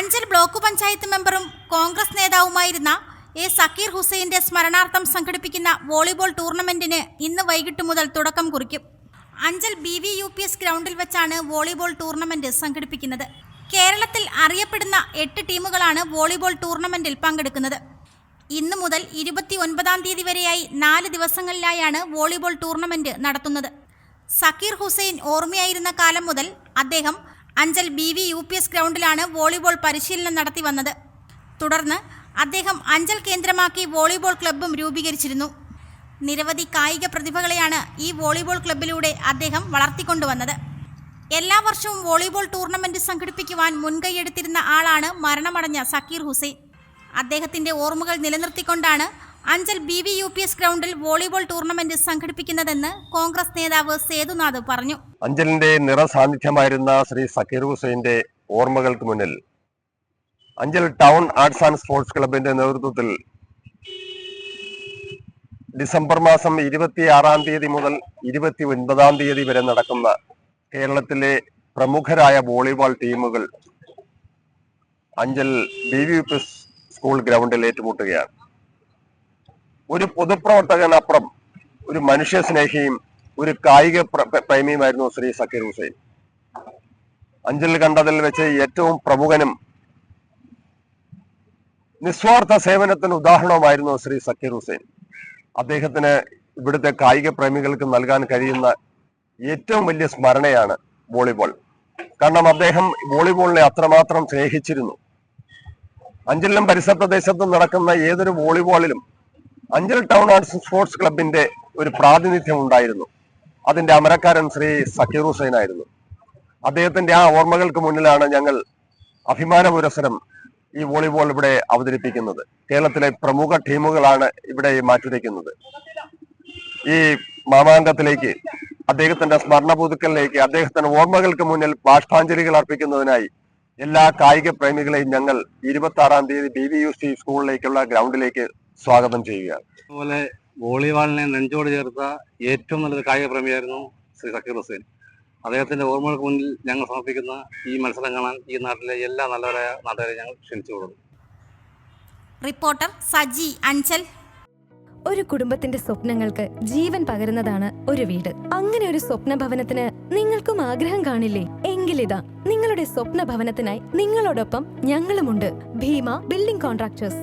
Anchal block panchayat മെമ്പറും Congress നേതാവുമായിരുന്ന A Zakir ഹുസൈന്റെ സ്മരണാർത്ഥം സംഘടിപ്പിക്കുന്ന വോളിബോൾ ടൂർണമെന്റിന് ഇന്ന് വൈകിട്ട് മുതൽ തുടക്കം കുറിക്കും. Anchal B V U P S ഗ്രൗണ്ടിൽ വെച്ചാണ് വോളിബോൾ ടൂർണമെന്റ് സംഘടിപ്പിക്കുന്നത്. കേരളത്തിൽ അറിയപ്പെടുന്ന എട്ട് ടീമുകളാണ് വോളിബോൾ ടൂർണമെന്റിൽ പങ്കെടുക്കുന്നത്. ഇന്നു മുതൽ ഇരുപത്തി ഒൻപതാം തീയതി വരെയായി നാല് ദിവസങ്ങളിലായാണ് വോളിബോൾ ടൂർണമെന്റ് നടത്തുന്നത്. സക്കീർ ഹുസൈൻ ഓർമ്മയായിരുന്ന കാലം മുതൽ അദ്ദേഹം Anchal B V U P S ഗ്രൗണ്ടിലാണ് volleyball പരിശീലനം നടത്തി വന്നത്. തുടർന്ന് അദ്ദേഹം അഞ്ചൽ കേന്ദ്രമാക്കി വോളിബോൾ ക്ലബ്ബും രൂപീകരിച്ചിരുന്നു. നിരവധി കായിക പ്രതിഭകളെയാണ് ഈ വോളിബോൾ ക്ലബ്ബിലൂടെ അദ്ദേഹം വളർത്തിക്കൊണ്ടുവന്നത്. എല്ലാ വർഷവും വോളിബോൾ ടൂർണമെന്റ് സംഘടിപ്പിക്കുവാൻ മുൻകൈയെടുത്തിരുന്ന ആളാണ് മരണമടഞ്ഞ സക്കീർ ഹുസൈൻ. അദ്ദേഹത്തിന്റെ ഓർമ്മകൾ നിലനിർത്തിക്കൊണ്ടാണ് Anchal B V U P S ഗ്രൗണ്ടിൽ വോളിബോൾ ടൂർണമെന്റ് സംഘടിപ്പിക്കുന്നതെന്ന് കോൺഗ്രസ് നേതാവ് സേതുനാഥ് പറഞ്ഞു. അഞ്ചലിന്റെ നിറസാന്നിധ്യമായിരുന്ന ശ്രീ സക്കീർ ഹുസൈന്റെ ഓർമ്മകൾക്ക് മുന്നിൽ Anchal town arts and sports ക്ലബിന്റെ നേതൃത്വത്തിൽ ഡിസംബർ മാസം ഇരുപത്തി ആറാം തീയതി മുതൽ ഇരുപത്തി ഒൻപതാം തീയതി വരെ നടക്കുന്ന കേരളത്തിലെ പ്രമുഖരായ വോളിബോൾ ടീമുകൾ അഞ്ചൽ ബി വി സ്കൂൾ ഗ്രൗണ്ടിൽ ഏറ്റുമുട്ടുകയാണ്. ഒരു പൊതുപ്രവർത്തകനപ്പുറം ഒരു മനുഷ്യ സ്നേഹിയും ഒരു കായിക പ്ര- പ്ര- പ്രേമിയുമായിരുന്നു ശ്രീ സക്കീർ ഹുസൈൻ. അഞ്ചൽ കണ്ടതിൽ വെച്ച് ഏറ്റവും പ്രമുഖനും നിസ്വാർത്ഥ സേവനത്തിന് ഉദാഹരണവുമായിരുന്നു ശ്രീ സക്കീർ ഹുസൈൻ. അദ്ദേഹത്തിന് ഇവിടുത്തെ കായിക പ്രേമികൾക്ക് നൽകാൻ കഴിയുന്ന ഏറ്റവും വലിയ സ്മരണയാണ് വോളിബോൾ. കാരണം അദ്ദേഹം വോളിബോളിനെ അത്രമാത്രം സ്നേഹിച്ചിരുന്നു. അഞ്ചലിലും പരിസര പ്രദേശത്തും നടക്കുന്ന ഏതൊരു വോളിബോളിലും അഞ്ചൽ ടൗൺ ആർട്സ് സ്പോർട്സ് ക്ലബിന്റെ ഒരു പ്രാതിനിധ്യം ഉണ്ടായിരുന്നു. അതിന്റെ അമരക്കാരൻ ശ്രീ സക്കീർ ഹുസൈൻ ആയിരുന്നു. അദ്ദേഹത്തിന്റെ ആ ഓർമ്മകൾക്ക് മുന്നിലാണ് ഞങ്ങൾ അഭിമാന പുരസരം ഈ വോളിബോൾ ഇവിടെ അവതരിപ്പിക്കുന്നത്. കേരളത്തിലെ പ്രമുഖ ടീമുകളാണ് ഇവിടെ മാറ്റുരയ്ക്കുന്നത് ഈ മാമാങ്കത്തിലേക്ക് അദ്ദേഹത്തിന്റെ സ്മരണ പുതുക്കലിലേക്ക് അദ്ദേഹത്തിന്റെ ഓർമ്മകൾക്ക് മുന്നിൽ ബാഷ്പാഞ്ജലികൾ അർപ്പിക്കുന്നതിനായി എല്ലാ കായിക പ്രേമികളെയും ഞങ്ങൾ ഇരുപത്തി ആറാം തീയതി ബി വി യു സി സ്കൂളിലേക്കുള്ള ഗ്രൗണ്ടിലേക്ക് സ്വാഗതം ചെയ്യുകയാണ് അതുപോലെ വോളിബോളിനെ നെഞ്ചോട് ചേർത്ത ഏറ്റവും നല്ലൊരു കായിക പ്രേമിയായിരുന്നു ശ്രീ സക്കീർ ഹുസൈൻ. അദ്ദേഹത്തിന്റെ ഓർമ്മകൾക്ക് മുന്നിൽ ഞങ്ങൾ സമർപ്പിക്കുന്ന ഈ മത്സരം കാണാൻ ഈ നാട്ടിലെ എല്ലാ നല്ലവരായ നാട്ടുകാരെ ഞങ്ങൾ ക്ഷണിച്ചു കൊടുക്കും റിപ്പോർട്ടർ സജി അഞ്ചൽ. ഒരു കുടുംബത്തിന്റെ സ്വപ്നങ്ങൾക്ക് ജീവൻ പകരുന്നതാണ് ഒരു വീട്. അങ്ങനെ ഒരു സ്വപ്ന ഭവനത്തിന് നിങ്ങൾക്കും ആഗ്രഹം കാണില്ലേ? എങ്കിലിതാ നിങ്ങളുടെ സ്വപ്ന ഭവനത്തിനായി നിങ്ങളോടൊപ്പം ഞങ്ങളുമുണ്ട്. Bhima building contractors.